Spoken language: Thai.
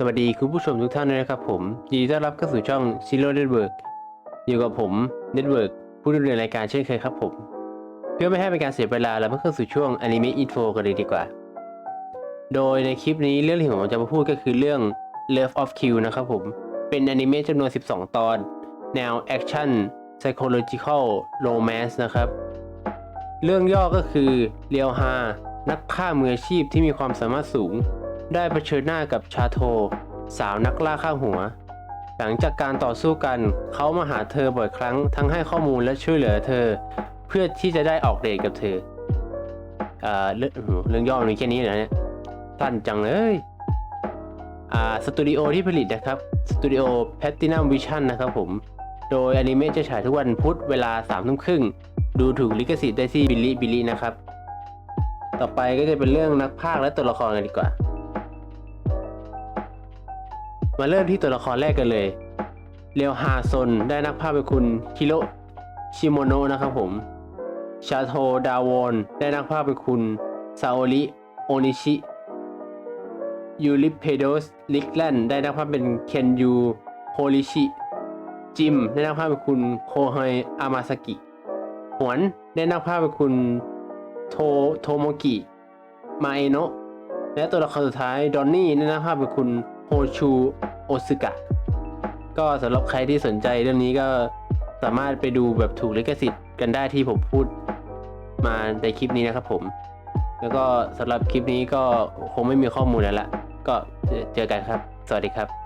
สวัสดีคุณผู้ชมทุกท่านด้วยนะครับผมยินดีต้อนรับเข้าสู่ช่อง Zero Network อยู่กับผม Network ผู้ดำเนินรายการเช่นเคยครับผม เพื่อไม่ให้เป็นการเสียเวลาเรามาเข้าสู่ช่วง Anime Info กันเลยดีกว่า โดยในคลิปนี้เรื่องที่ผมจะมาพูดก็คือเรื่อง Love of Q นะครับผม เป็นอนิเมะจำนวน 12 ตอน แนวแอคชั่น psychological romance นะครับ เรื่องย่อก็คือเรียวฮานักฆ่ามืออาชีพที่มีความสามารถสูง ได้เผชิญหน้ากับชาโท สาวนักล่าข้างหัว หลังจากการต่อสู้กัน เขามาหาเธอบ่อยครั้งทั้งให้ข้อมูลและช่วยเหลือเธอ เพื่อที่จะได้ออกเดทกับเธอเอ่อเรื่องย่อมันแค่นี้เหรอเนี่ยสั้นจังเลยอ่าสตูดิโอที่ผลิตนะครับสตูดิโอแพตตินัมวิชั่นนะครับผม โดยอนิเมะจะฉายทุกวันพุธเวลาสามทุ่มครึ่ง ดูถูกลิขสิทธิ์ได้ที่บิลลี่บิลลี่นะครับ ต่อไปก็จะเป็นเรื่องนักพากย์และตัวละครกันดีกว่า มาเริ่มที่ตัวละครแรกกันเลยเรียวฮาซนได้นักพากย์เป็นคุณฮิโรชิโมโนะนะครับผม ชาโทดาวอนได้นักพากย์เป็นคุณซาโอริโอนิชิ ยูริเพโดสลิกแลนได้นักพากย์เป็นเคนยูโฮริชิ จิม ได้นักพากย์เป็นคุณโคไฮอามาซากิ หวน ได้นักพากย์เป็นคุณโทโทโมกิ มาเอโนะ และตัวละครสุดท้าย ดอนนี่ ได้นักพากย์เป็นคุณโฮชู โอซึกะ ก็สำหรับใครที่สนใจเรื่องนี้ก็สามารถไปดูแบบถูกลิขสิทธิ์กันได้ที่ผมพูดมาในคลิปนี้นะครับผม แล้วก็สำหรับคลิปนี้ก็คงไม่มีข้อมูลแล้วละก็เจอกันครับ สวัสดีครับ